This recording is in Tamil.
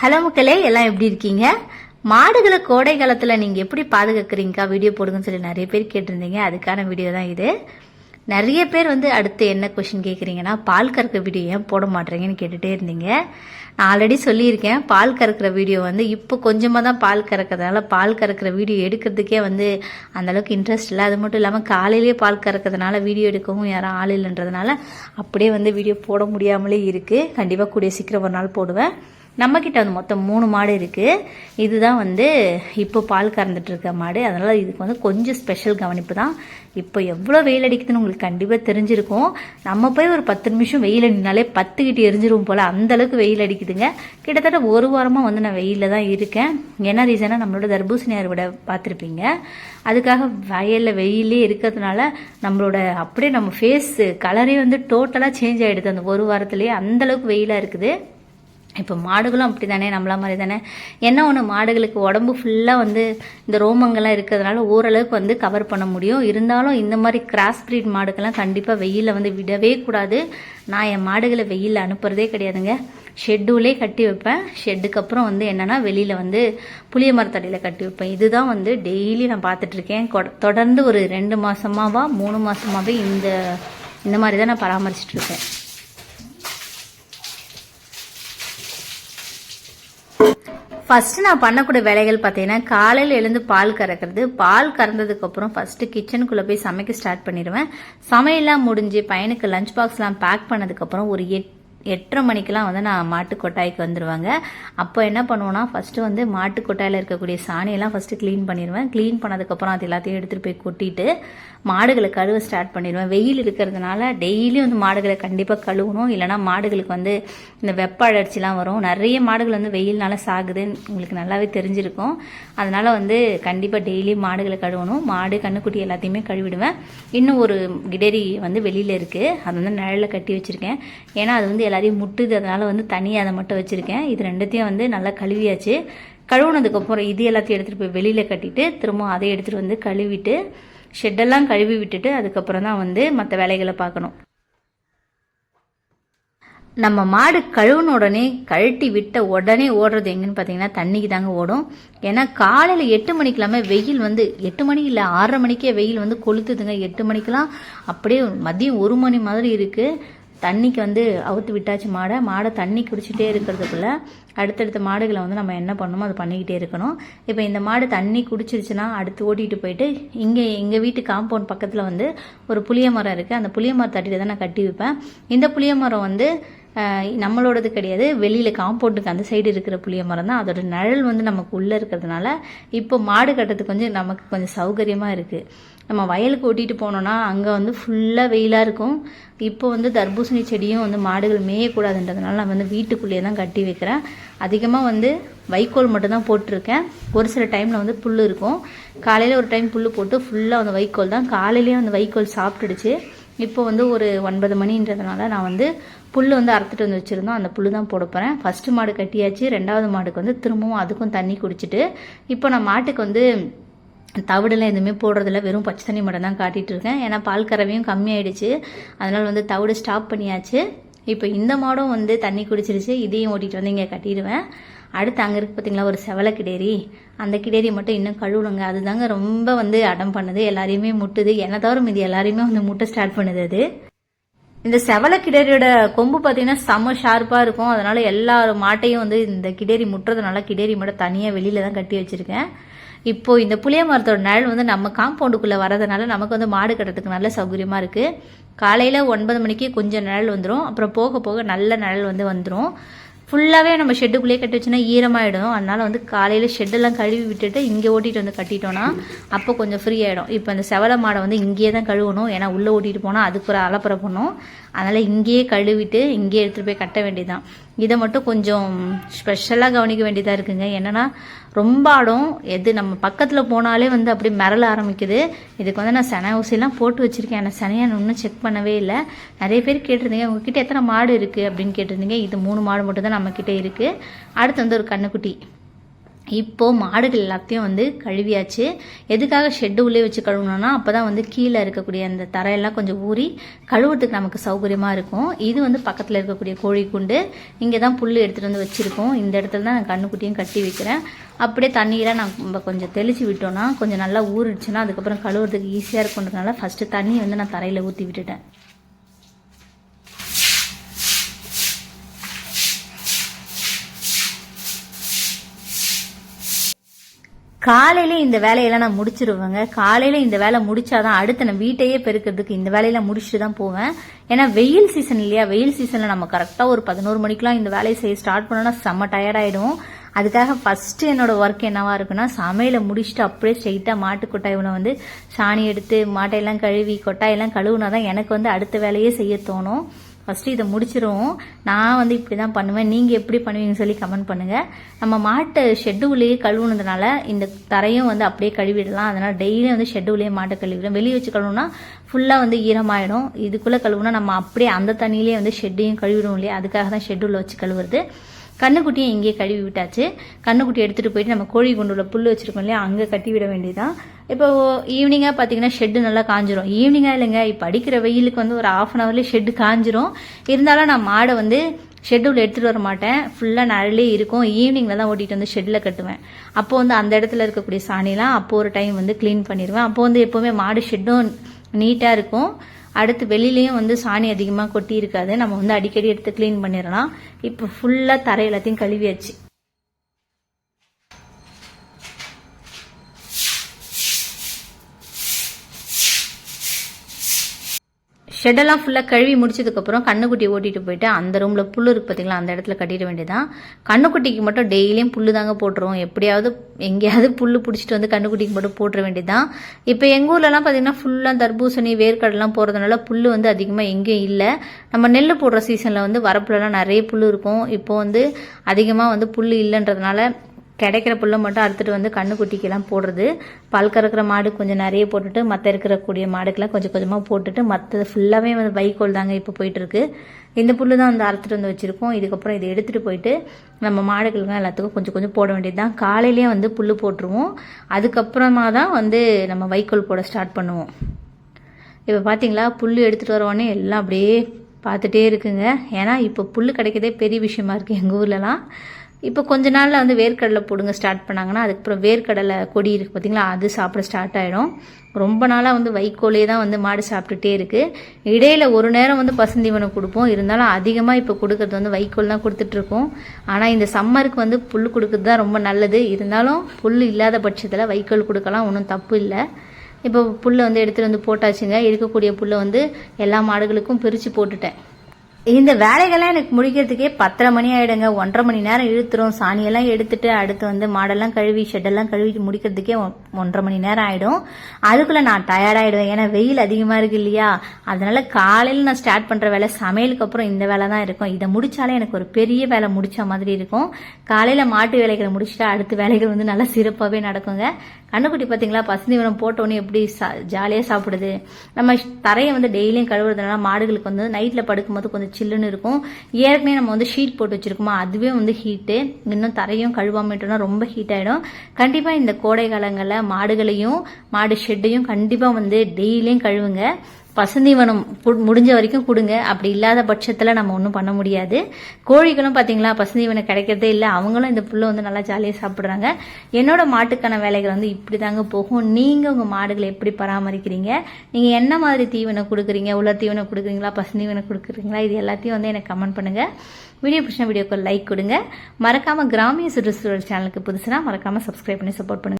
ஹலோ மக்களே எல்லாம் எப்படி இருக்கீங்க? மாடுகளை கோடை காலத்தில் நீங்கள் எப்படி பாதுகாக்கிறீங்கக்கா? வீடியோ போடுங்கன்னு சொல்லி நிறைய பேர் கேட்டிருந்தீங்க. அதுக்கான வீடியோ தான் இது. நிறைய பேர் வந்து அடுத்து என்ன கொஷின் கேட்குறீங்கன்னா பால் கறக்க வீடியோ ஏன் போட மாட்டேறீங்கன்னு கேட்டுகிட்டே இருந்தீங்க. நான் ஆல்ரெடி சொல்லியிருக்கேன் பால் கறக்கிற வீடியோ வந்து இப்போ கொஞ்சமாக தான் பால் கறக்கிறதுனால பால் கறக்கிற வீடியோ எடுக்கிறதுக்கே வந்து அந்தளவுக்கு இன்ட்ரெஸ்ட் இல்லை. அது மட்டும் இல்லாமல் காலையிலேயே பால் கறக்கிறதுனால வீடியோ எடுக்கவும் யாரும் ஆள் இல்லைன்றதுனால அப்படியே வந்து வீடியோ போட முடியாமலே இருக்குது கண்டிப்பாக கூடிய சீக்கிரம் ஒரு நாள் போடுவேன். நம்மக்கிட்ட வந்து மொத்தம் மூணு மாடு இருக்குது இதுதான் வந்து இப்போ பால் கறந்துட்டு இருக்க மாடு. அதனால் இதுக்கு வந்து கொஞ்சம் ஸ்பெஷல் கவனிப்பு தான். இப்போ எவ்வளோ வெயில் அடிக்குதுன்னு உங்களுக்கு கண்டிப்பாக தெரிஞ்சிருக்கும். நம்ம போய் ஒரு பத்து நிமிஷம் வெயில் நின்னாலே பத்துக்கிட்டு கிட்ட எரிஞ்சிரும் போல். அந்த அளவுக்கு வெயில் அடிக்குதுங்க. கிட்டத்தட்ட ஒரு வாரமாக வந்து நான் வெயிலில் தான் இருக்கேன். என்ன ரீசனாக நம்மளோட தர்பூசணி அறுவடை பார்த்துருப்பீங்க. அதுக்காக வயலில் வெயிலே இருக்கிறதுனால நம்மளோட அப்படியே நம்ம ஃபேஸ் கலரே வந்து டோட்டலாக சேஞ்ச் ஆகிடுது அந்த ஒரு வாரத்துலேயே அந்தளவுக்கு வெயிலாக இருக்குது. இப்போ மாடுகளும் அப்படி தானே நம்மள மாதிரி தானே என்ன ஒன்று மாடுகளுக்கு உடம்பு ஃபுல்லாக வந்து இந்த ரோமங்கள்லாம் இருக்கிறதுனால ஓரளவுக்கு வந்து கவர் பண்ண முடியும். இருந்தாலும் இந்த மாதிரி கிராஸ் பிரீட் மாடுக்கெல்லாம் கண்டிப்பாக வெயிலில் வந்து விடவே கூடாது. நான் என் மாடுகளை வெயிலில் அனுப்புறதே கிடையாதுங்க. ஷெட்டுலே கட்டி வைப்பேன். ஷெட்டுக்கு அப்புறம் வந்து என்னென்னா வெளியில் வந்து புளிய மரத்தடியில் கட்டி வைப்பேன். இதுதான் வந்து டெய்லி நான் பார்த்துட்ருக்கேன் தொடர்ந்து ஒரு ரெண்டு மாதமாவா மூணு மாதமாகவே இந்த இந்த மாதிரி தான் நான் பராமரிச்சுட்டு ஃபஸ்ட்டு நான் பண்ணக்கூடிய வேலைகள் பார்த்தீங்கன்னா காலையில் எழுந்து பால் கறக்கிறது. பால் கறந்ததுக்கப்புறம் ஃபஸ்ட்டு கிச்சனுக்குள்ளே போய் சமைக்க ஸ்டார்ட் பண்ணிடுவேன். சமையல்லாம் முடிஞ்சு பையனுக்கு லஞ்ச் பாக்ஸ்லாம் பேக் பண்ணதுக்கப்புறம் ஒரு எட் எட்டரை மணிக்கெலாம் வந்து நான் மாட்டு கொட்டாய்க்கு வந்துடுவாங்க அப்போ என்ன பண்ணுவோன்னா ஃபஸ்ட்டு வந்து மாட்டு கொட்டாயில் இருக்கக்கூடிய சாணியெல்லாம் ஃபஸ்ட்டு க்ளீன் பண்ணிடுவேன் க்ளீன் பண்ணதுக்கப்புறம் அது எல்லாத்தையும் எடுத்துகிட்டு போய் கொட்டிட்டு மாடுகளை கழுவ ஸ்டார்ட் பண்ணிடுவேன் வெயில் இருக்கிறதுனால டெய்லியும் வந்து மாடுகளை கண்டிப்பாக கழுவணும். இல்லைனா மாடுகளுக்கு வந்து இந்த வெப்ப அழற்சிலாம் வரும். நிறைய மாடுகள் வந்து வெயில்னால சாகுதுன்னு உங்களுக்கு நல்லாவே தெரிஞ்சிருக்கும். அதனால் வந்து கண்டிப்பாக டெய்லி மாடுகளை கழுவணும். மாடு கண்ணுக்குட்டி எல்லாத்தையுமே கழுவிடுவேன். இன்னும் ஒரு கிடரி வந்து வெளியில் இருக்குது அது வந்து நிழலில் கட்டி வச்சுருக்கேன். ஏன்னா அது வந்து எல்லாரையும் முட்டுது அதனால் வந்து தனியாக அதை மட்டும் வச்சுருக்கேன். இது ரெண்டுத்தையும் வந்து நல்லா கழுவியாச்சு. கழுவுனதுக்கப்புறம் இது எல்லாத்தையும் எடுத்துகிட்டு போய் வெளியில் கட்டிட்டு திரும்ப அதை எடுத்துகிட்டு வந்து கழுவிட்டு ஷெட்டெல்லாம் கழுவி விட்டுட்டு அதுக்கப்புறம் தான் வந்து மற்ற வேலைகளை பார்க்கணும். நம்ம மாடு கழுவுன உடனே கழட்டி விட்ட உடனே ஓடுறது எங்கன்னு பார்த்தீங்கன்னா தண்ணிக்கு தாங்க ஓடும். ஏன்னா காலையில் எட்டு மணிக்கெல்லாமே வெயில் வந்து எட்டு மணி இல்லை ஆறரை மணிக்கே வெயில் வந்து கொளுத்துதுங்க. எட்டு மணிக்கெல்லாம் அப்படியே மதியம் ஒரு மணி மாதிரி இருக்குது தண்ணிக்கு வந்து அவுத்து விட்டாச்சு மாடை. மாடை தண்ணி குடிச்சிட்டே இருக்கிறதுக்குள்ள அடுத்தடுத்த மாடுகளை வந்து நம்ம என்ன பண்ணணுமோ அதை பண்ணிக்கிட்டே இருக்கணும். இப்போ இந்த மாடு தண்ணி குடிச்சிருச்சுன்னா அடுத்து ஓட்டிகிட்டு போயிட்டு இங்கே எங்கள் வீட்டு காம்பவுண்ட் பக்கத்தில் வந்து ஒரு புளிய மரம் இருக்குது அந்த புளிய மரம் தட்டிட்டு தான் நான் கட்டி வைப்பேன். இந்த புளிய மரம் வந்து நம்மளோடது கிடையாது. வெளியில் காம்பவுண்டுக்கு அந்த சைடு இருக்கிற புளிய மரம் தான். அதோட நிழல் வந்து நமக்கு உள்ளே இருக்கிறதுனால இப்போ மாடு கட்டுறதுக்கு கொஞ்சம் நமக்கு கொஞ்சம் சௌகரியமாக இருக்குது நம்ம வயலுக்கு ஓட்டிகிட்டு போனோன்னா அங்கே வந்து ஃபுல்லாக வெயிலாக இருக்கும். இப்போ வந்து தர்பூசணி செடியும் வந்து மாடுகள் மேயக்கூடாதுன்றதுனால நான் வந்து வீட்டுக்குள்ளேயே தான் கட்டி வைக்கிறேன். அதிகமாக வந்து வைக்கோல் மட்டும்தான் போட்டிருக்கேன். ஒரு சில டைமில் வந்து புல் இருக்கும். காலையில் ஒரு டைம் புல் போட்டு ஃபுல்லாக வந்து வைக்கோல் தான். காலையிலேயே வந்து வைக்கோல் சாப்பிட்டுடுச்சு. இப்போ வந்து ஒரு ஒன்பது மணின்றதுனால நான் வந்து புல் வந்து அறுத்துட்டு வந்து வச்சுருந்தோம். அந்த புல் தான் போட போகிறேன் ஃபஸ்ட்டு மாடு கட்டியாச்சு. ரெண்டாவது மாடுக்கு வந்து திரும்பவும் அதுக்கும் தண்ணி குடிச்சிட்டு இப்போ நான் மாட்டுக்கு வந்து தவிடெல்லாம் எதுவுமே போடுறதில்ல. வெறும் பச்சை தண்ணி மட்டும் தான் காட்டிகிட்டு இருக்கேன். ஏன்னா பால் கறவையும் கம்மியாயிடுச்சு. அதனால் வந்து தவிடு ஸ்டாப் பண்ணியாச்சு. இப்போ இந்த மாடும் வந்து தண்ணி குடிச்சிருச்சு. இதையும் ஓட்டிகிட்டு வந்து இங்கே கட்டிடுவேன். அடுத்து அங்கே இருக்கு பார்த்தீங்களா ஒரு செவலை கிடேரி. அந்த கிடேரி மட்டும் இன்னும் கழுவுணுங்க. அதுதாங்க ரொம்ப வந்து அடம் பண்ணுது. எல்லாரையுமே முட்டுது. என்ன தவிர இது எல்லாரையுமே வந்து முட்டை ஸ்டார்ட் பண்ணுது அது. இந்த செவலை கிடேரியோட கொம்பு பார்த்தீங்கன்னா செம ஷார்ப்பாக இருக்கும். அதனால எல்லா மாட்டையும் வந்து இந்த கிடேரி முட்டுறதுனால கிடேரி மட்டும் தனியாக வெளியில் தான் கட்டி வச்சுருக்கேன். இப்போ இந்த புளிய மரத்தோட நிழல் வந்து நம்ம காம்பவுண்டுக்குள்ளே வரதுனால நமக்கு வந்து மாடு கட்டுறதுக்கு நல்ல சௌகரியமாக இருக்குது காலையில் ஒன்பது மணிக்கு கொஞ்சம் நிழல் வந்துடும் அப்புறம் போக போக நல்ல நிழல் வந்து வந்துடும் ஃபுல்லாகவே நம்ம ஷெட்டுக்குள்ளேயே கட்டி வச்சுன்னா ஈரமாயிடும். அதனால் வந்து காலையில் ஷெட்டெல்லாம் கழுவி விட்டுட்டு இங்கே ஓட்டிகிட்டு வந்து கட்டிட்டோன்னா அப்போ கொஞ்சம் ஃப்ரீ ஆகிடும் இப்போ இந்த செவல மாடை வந்து இங்கேயே தான் கழுவணும். ஏன்னா உள்ளே ஓட்டிகிட்டு போனால் அதுக்கு ஒரு அலப்பறை பண்ணும். அதனால் இங்கேயே கழுவிட்டு இங்கேயே எடுத்துகிட்டு போய் கட்ட வேண்டியதுதான். இதை மட்டும் கொஞ்சம் ஸ்பெஷலாக கவனிக்க வேண்டியதாக இருக்குங்க. என்னென்னா ரொம்ப ஆடும். எது நம்ம பக்கத்தில் போனாலே வந்து அப்படி மிரள ஆரம்பிக்குது. இதுக்கு வந்து நான் சென ஊசிலாம் போட்டு வச்சுருக்கேன். ஆனால் சனையாக இன்னும் செக் பண்ணவே இல்லை. நிறைய பேர் கேட்டிருந்தீங்க உங்ககிட்ட எத்தனை மாடு இருக்குது அப்படின்னு கேட்டிருந்தீங்க. இது மூணு மாடு மட்டும் தான் நம்மக்கிட்ட இருக்குது அடுத்து வந்து ஒரு கண்ணுக்குட்டி. இப்போது மாடுகள் எல்லாத்தையும் வந்து கழுவியாச்சு. எதுக்காக ஷெட்டு உள்ளே வச்சு கழுவணும்னா அப்போ தான் வந்து கீழே இருக்கக்கூடிய அந்த தரையெல்லாம் கொஞ்சம் ஊறி கழுவுறதுக்கு நமக்கு சௌகரியமாக இருக்கும். இது வந்து பக்கத்தில் இருக்கக்கூடிய கோழி குண்டு இங்கே தான் புல் எடுத்துகிட்டு வந்து வச்சுருக்கோம். இந்த இடத்துல தான் நான் கண்ணுக்குட்டியும் கட்டி வைக்கிறேன். அப்படியே தண்ணியெலாம் நம்ம கொஞ்சம் தெளித்து விட்டோன்னா கொஞ்சம் நல்லா ஊறிடுச்சுன்னா அதுக்கப்புறம் கழுவுறதுக்கு ஈஸியாக இருக்குன்றதுனால ஃபஸ்ட்டு தண்ணி வந்து நான் தரையில் ஊற்றி விட்டுட்டேன். காலையில இந்த வேலையெல்லாம் நான் முடிச்சிருவேங்க. காலையில இந்த வேலை முடிச்சாதான் அடுத்து நான் வீட்டையே பெருக்கிறதுக்கு இந்த வேலையெல்லாம் முடிச்சுட்டு தான் போவேன். ஏன்னா வெயில் சீசன் இல்லையா? வெயில் சீசன்ல நம்ம கரெக்டா ஒரு பதினோரு மணிக்கெல்லாம் இந்த வேலையை செய்ய ஸ்டார்ட் பண்ணோம்னா செம்ம டயர்ட் ஆயிடும் அதுக்காக ஃபர்ஸ்ட் என்னோட ஒர்க் என்னவா இருக்குன்னா சமையலை முடிச்சுட்டு அப்படியே ஸ்ட்ரெயிட்டா மாட்டு கொட்டாயில வந்து சாணி எடுத்து மாட்டையெல்லாம் கழுவி கொட்டாயெல்லாம் கழுவுனா தான் எனக்கு வந்து அடுத்த வேலையே செய்ய தோணும். ஃபஸ்ட்டு இதை முடிச்சிருவோம். நான் வந்து இப்படி தான் பண்ணுவேன். நீங்கள் எப்படி பண்ணுவீங்கன்னு சொல்லி கமெண்ட் பண்ணுங்கள் நம்ம மாட்டை ஷெட்டுலேயே கழுவுனதுனால இந்த தரையும் வந்து அப்படியே கழுவிடலாம். அதனால் டெய்லியும் வந்து ஷெட்டுலேயே மாட்டை கழுவிடும். வெளியே வச்சு கழுவுனா ஃபுல்லாக வந்து ஈரமாயிடும். இதுக்குள்ளே கழுவுனா நம்ம அப்படியே அந்த தண்ணியிலே வந்து ஷெட்டையும் கழுவிடும் இல்லையா? அதுக்காக தான் ஷெட்டுள்ள வச்சு கழுவுறது. கண்ணுக்குட்டியை இங்கேயே கழுவி விட்டாச்சு. கண்ணுக்குட்டி எடுத்துகிட்டு போயிட்டு நம்ம கோழி குண்டுல புல் வச்சுருக்கோம் இல்லையா அங்கே கட்டி விட வேண்டியதான் இப்போ ஈவினிங்காக பார்த்தீங்கன்னா ஷெட்டு நல்லா காஞ்சிரும். ஈவினிங்காக இல்லைங்க இப்போ அடிக்கிற வெயிலுக்கு வந்து ஒரு ஆஃப் அன் ஹவர்லேயே ஷெட்டு காஞ்சிரும். இருந்தாலும் நான் மாடை வந்து ஷெட்யூல் எடுத்துகிட்டு வர மாட்டேன். ஃபுல்லாக நிழலே இருக்கும். ஈவினிங்கில் தான் ஓட்டிகிட்டு வந்து ஷெட்டில் கட்டுவேன். அப்போ வந்து அந்த இடத்துல இருக்கக்கூடிய சாணிலாம் அப்போ ஒரு டைம் வந்து க்ளீன் பண்ணிடுவேன் அப்போ வந்து எப்போவுமே மாடு ஷெட்டும் நீட்டாக இருக்கும். அடுத்து வெளியிலையும் வந்து சாணி அதிகமாக கொட்டி இருக்காது நம்ம வந்து அடிக்கடி எடுத்து க்ளீன் பண்ணிடலாம். இப்போ ஃபுல்லாக தரை எல்லாத்தையும் கழுவியாச்சு. ஷெட்டெல்லாம் ஃபுல்லாக கழுவி முடிச்சதுக்கப்புறம் கண்ணுக்குட்டி ஓட்டிட்டு போயிட்டு அந்த ரூமில் புல் இருக்கு பார்த்தீங்களா அந்த இடத்துல கட்டிட வேண்டியதான் கண்ணுக்குட்டிக்கு மட்டும் டெய்லியும் புல்லு தாங்க போட்டுருவோம். எப்படியாவது எங்கேயாவது புல் பிடிச்சிட்டு வந்து கண்ணுக்குட்டிக்கு மட்டும் போட்டுற வேண்டியதான் இப்போ எங்கள் ஊர்லலாம் பார்த்தீங்கன்னா ஃபுல்லாக தர்பூசணி வேர்க்கடலாம் போகிறதுனால புல் வந்து அதிகமாக எங்கேயும் இல்லை. நம்ம நெல் போடுற சீசனில் வந்து வரப்புலலாம் நிறைய புல் இருக்கும். இப்போ வந்து அதிகமாக வந்து புல் இல்லைன்றதுனால கிடைக்கிற புல்லை மட்டும் அறுத்துட்டு வந்து கண்ணுக்குட்டிக்கெல்லாம் போடுறது. பல் கறக்கிற மாடு கொஞ்சம் நிறைய போட்டுட்டு மற்ற இருக்கக்கூடிய மாடுக்கெல்லாம் கொஞ்சம் கொஞ்சமாக போட்டுட்டு மற்றது ஃபுல்லாகவே வந்து வைக்கோல் தாங்க இப்போ போயிட்டுருக்கு. இந்த புல்லு தான் வந்து அறுத்துட்டு வந்து வச்சுருக்கோம். இதுக்கப்புறம் இதை எடுத்துகிட்டு போயிட்டு நம்ம மாடுகளுக்கு எல்லாத்துக்கும் கொஞ்சம் கொஞ்சம் போட வேண்டியது தான் காலையிலேயே வந்து புல் போட்டுருவோம். அதுக்கப்புறமா தான் வந்து நம்ம வைக்கோல் போட ஸ்டார்ட் பண்ணுவோம். இப்போ பார்த்தீங்களா புல் எடுத்துகிட்டு வரவோடனே எல்லாம் அப்படியே பார்த்துட்டே இருக்குங்க. ஏன்னா இப்போ புல் கிடைக்கிறதே பெரிய விஷயமா இருக்குது எங்கள் ஊர்லலாம். இப்போ கொஞ்ச நாளில் வந்து வேர்க்கடலை போடுங்க ஸ்டார்ட் பண்ணாங்கன்னா அதுக்கப்புறம் வேர்க்கடலை கொடி இருக்குது பார்த்தீங்களா அது சாப்பிட ஸ்டார்ட் ஆகிடும் ரொம்ப நாளாக வந்து வைக்கோலே தான் வந்து மாடு சாப்பிட்டுட்டே இருக்குது இடையில ஒரு நேரம் வந்து பசுந்தீவனம் கொடுப்போம். இருந்தாலும் அதிகமாக இப்போ கொடுக்கறது வந்து வைக்கோல் தான் கொடுத்துட்ருக்கோம் ஆனால் இந்த சம்மருக்கு வந்து புல் கொடுக்கறது தான் ரொம்ப நல்லது. இருந்தாலும் புல் இல்லாத பட்சத்தில் வைக்கோல் கொடுக்கலாம் ஒன்றும் தப்பு இல்லை. இப்போ புல்லை வந்து எடுத்துகிட்டு வந்து போட்டாச்சுங்க. இருக்கக்கூடிய புல்லை வந்து எல்லா மாடுகளுக்கும் பிரித்து போட்டுட்டேன். இந்த வேலைகள்லாம் எனக்கு முடிக்கிறதுக்கே பத்தரை மணி ஆயிடுங்க. ஒன்றரை மணி நேரம் இழுத்துரும். சாணியெல்லாம் எடுத்துட்டு அடுத்து வந்து மாடெல்லாம் கழுவி ஷெட்டெல்லாம் கழுவி முடிக்கிறதுக்கே ஒன்றரை மணி நேரம் ஆகிடும் அதுக்குள்ளே நான் டயர்டாயிடுவேன் ஏன்னா வெயில் அதிகமாக இருக்கு இல்லையா? அதனால காலையில் நான் ஸ்டார்ட் பண்ணுற வேலை சமையலுக்கு அப்புறம் இந்த வேலை தான் இருக்கும். இதை முடித்தாலே எனக்கு ஒரு பெரிய வேலை முடித்த மாதிரி இருக்கும். காலையில் மாட்டு வேலைகளை முடிச்சுட்டா அடுத்த வேலைகள் வந்து நல்லா சிறப்பாகவே நடக்குங்க. கண்ணுக்குட்டி பார்த்தீங்களா பசுந்தீவனம் போட்டோன்னே எப்படி ஜாலியாக சாப்பிடுது. நம்ம தரையை வந்து டெய்லியும் கழுவுறதுனால மாடுகளுக்கு வந்து நைட்டில் படுக்கும்போது கொஞ்சம் சில்லுன்னு இருக்கும். ஏற்கனவே நம்ம வந்து ஷீட் போட்டு வச்சுருக்கோமா? அதுவே வந்து ஹீட்டு இன்னும் தரையும் கழுவாமட்டோம்னா ரொம்ப ஹீட் ஆகிடும் கண்டிப்பாக இந்த கோடை காலங்களில் மாடுகளையும் மாடு ஷெட்டையும் கண்டிப்பாக வந்து டெய்லியும் கழுவுங்க. பசுந்தீவனம் முடிஞ்ச வரைக்கும் கொடுங்க. அப்படி இல்லாத பட்சத்தில் நம்ம ஒன்றும் பண்ண முடியாது. கோழிகளும் பார்த்தீங்களா பசுந்தீவனம் கிடைக்கிறதே இல்லை. அவங்களும் இந்த புல்லை வந்து நல்லா ஜாலியாக சாப்பிட்றாங்க. என்னோட மாட்டுக்கான வேலைகள் வந்து இப்படி தாங்க போகும். நீங்கள் உங்கள் மாடுகளை எப்படி பராமரிக்கிறீங்க? நீங்கள் என்ன மாதிரி தீவனம் கொடுக்குறீங்க? உலர் தீவனம் கொடுக்குறீங்களா? பசுந்தீவனம் கொடுக்குறீங்களா? இது எல்லாத்தையும் வந்து எனக்கு கமெண்ட் பண்ணுங்கள் வீடியோ பிடிச்ச வீடியோக்கு லைக் கொடுங்க. மறக்காமல் கிராமிய சுற்றுச்சூழல் சேனலுக்கு புதுசுனா மறக்காமல் சப்ஸ்கிரைப் பண்ணி சப்போர்ட் பண்ணுங்கள்